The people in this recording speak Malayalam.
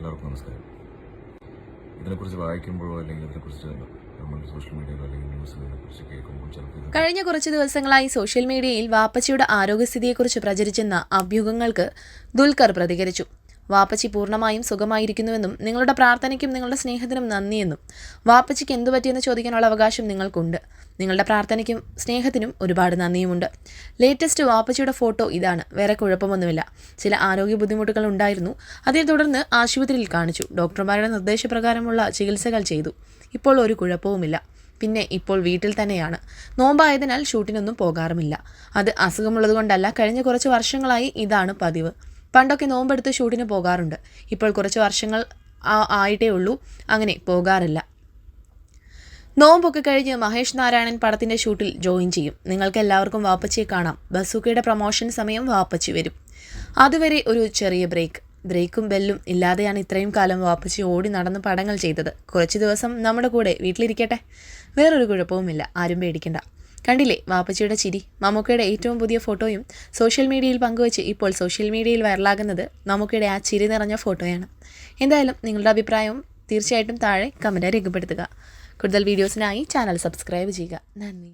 എല്ലാവർക്കും നമസ്കാരം. ഇതിനെക്കുറിച്ച് വായിക്കുമ്പോഴോ അല്ലെങ്കിൽ ഇതിനെക്കുറിച്ച് കഴിഞ്ഞ കുറച്ച് ദിവസങ്ങളായി സോഷ്യൽ മീഡിയയിൽ വാപ്പച്ചിയുടെ ആരോഗ്യസ്ഥിതിയെക്കുറിച്ച് പ്രചരിച്ചെന്ന അഭ്യൂഹങ്ങൾക്ക് ദുൽഖർ പ്രതികരിച്ചു. വാപ്പച്ചി പൂർണമായും സുഖമായിരിക്കുന്നുവെന്നും നിങ്ങളുടെ പ്രാർത്ഥനയ്ക്കും നിങ്ങളുടെ സ്നേഹത്തിനും നന്ദിയെന്നും വാപ്പച്ചിക്ക് എന്തു പറ്റിയെന്ന് ചോദിക്കാനുള്ള അവകാശം നിങ്ങൾക്കുണ്ട്. നിങ്ങളുടെ പ്രാർത്ഥനയ്ക്കും സ്നേഹത്തിനും ഒരുപാട് നന്ദിയുമുണ്ട്. ലേറ്റസ്റ്റ് വാപ്പച്ചിയുടെ ഫോട്ടോ ഇതാണ്. വേറെ കുഴപ്പമൊന്നുമില്ല. ചില ആരോഗ്യ ബുദ്ധിമുട്ടുകൾ ഉണ്ടായിരുന്നു. അതേ തുടർന്ന് ആശുപത്രിയിൽ കാണിച്ചു. ഡോക്ടർമാരുടെ നിർദ്ദേശപ്രകാരമുള്ള ചികിത്സകൾ ചെയ്തു. ഇപ്പോൾ ഒരു കുഴപ്പവുമില്ല. പിന്നെ ഇപ്പോൾ വീട്ടിൽ തന്നെയാണ്. നോമ്പായതിനാൽ ഷൂട്ടിനൊന്നും പോകാറുമില്ല. അത് അസുഖമുള്ളതുകൊണ്ടല്ല. കഴിഞ്ഞ കുറച്ച് വർഷങ്ങളായി ഇതാണ് പതിവ്. പണ്ടൊക്കെ നോമ്പെടുത്ത് ഷൂട്ടിന് പോകാറുണ്ട്. ഇപ്പോൾ കുറച്ച് വർഷങ്ങൾ ആയിട്ടേ ഉള്ളൂ അങ്ങനെ പോകാറില്ല. നോമ്പൊക്കെ കഴിഞ്ഞ് മഹേഷ് നാരായണൻ പടത്തിന്റെ ഷൂട്ടിൽ ജോയിൻ ചെയ്യും. നിങ്ങൾക്ക് എല്ലാവർക്കും വാപ്പച്ചിയെ കാണാം. ബസൂക്കയുടെ പ്രൊമോഷൻ സമയം വാപ്പച്ചി വരും. അതുവരെ ഒരു ചെറിയ ബ്രേക്ക്. ബ്രേക്കും ബെല്ലും ഇല്ലാതെയാണ് ഇത്രയും കാലം വാപ്പച്ചി ഓടി നടന്ന് പടങ്ങൾ ചെയ്തത്. കുറച്ച് ദിവസം നമ്മുടെ കൂടെ വീട്ടിലിരിക്കട്ടെ. വേറൊരു കുഴപ്പവുമില്ല. ആരും പേടിക്കണ്ട. കണ്ടില്ലേ വാപ്പച്ചിയുടെ ചിരി? മമ്മൂക്കയുടെ ഏറ്റവും പുതിയ ഫോട്ടോയും സോഷ്യൽ മീഡിയയിൽ പങ്കുവച്ച് ഇപ്പോൾ സോഷ്യൽ മീഡിയയിൽ വൈറലാകുന്നത് മമ്മൂക്കയുടെ ആ ചിരി നിറഞ്ഞ ഫോട്ടോയാണ്. എന്തായാലും നിങ്ങളുടെ അഭിപ്രായവും തീർച്ചയായിട്ടും താഴെ കമന്റായി രേഖപ്പെടുത്തുക. കൂടുതൽ വീഡിയോസിനായി ചാനൽ സബ്സ്ക്രൈബ് ചെയ്യുക. നന്ദി.